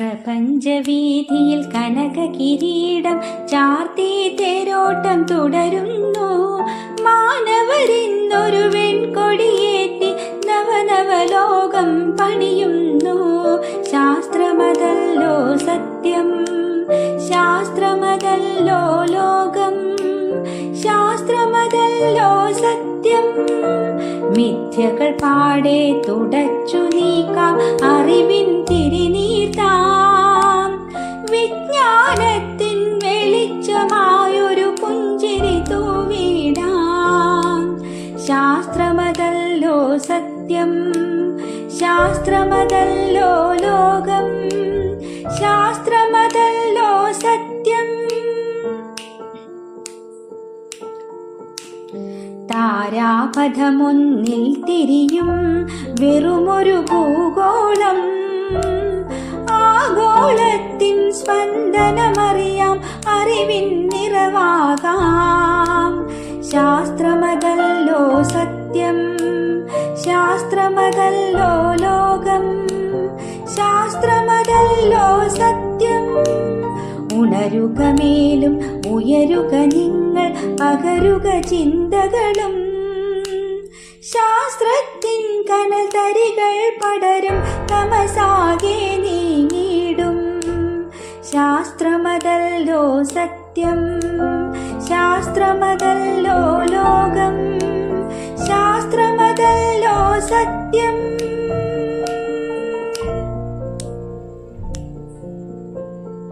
പ്രപഞ്ചവീതിയിൽ കനക കിരീടം ചാർത്തി തേരോട്ടം തുടരുന്നു. മാനവരിന്നൊരു വെൺകൊടിയേറ്റി നവനവലോകം പണിയുന്നു. ശാസ്ത്രമതല്ലോ സത്യം ശാസ്ത്രമതല്ലോ ലോകം ശാസ്ത്രമതല്ലോ സത്യം. മിഥ്യകൾ പാടെ തുടച്ചു നീക്കാം അറിവിൻ ശാസ്ത്രമതല്ലോ സത്യം ശാസ്ത്രമതല്ലോ ലോകം ശാസ്ത്രമതല്ലോ സത്യം. താരാപഥമൊന്നിൽ തിരിയും വെറുമൊരു ഭൂഗോളം. ആഗോളത്തിൻ സ്പന്ദനമറിയാം ശാസ്ത്രമതല്ലോ ലോകം ശാസ്ത്രമതല്ലോ സത്യം. ഉണരുക മേലും ഉയരുക നിങ്ങൾ പകരുക ചിന്തകളും. ശാസ്ത്രത്തിൻ കനൽ തരികൾ പടരും തമസാകെ നീങ്ങിടും ശാസ്ത്രമതല്ലോ സത്യം ശാസ്ത്രമതല്ലോ सत्यम्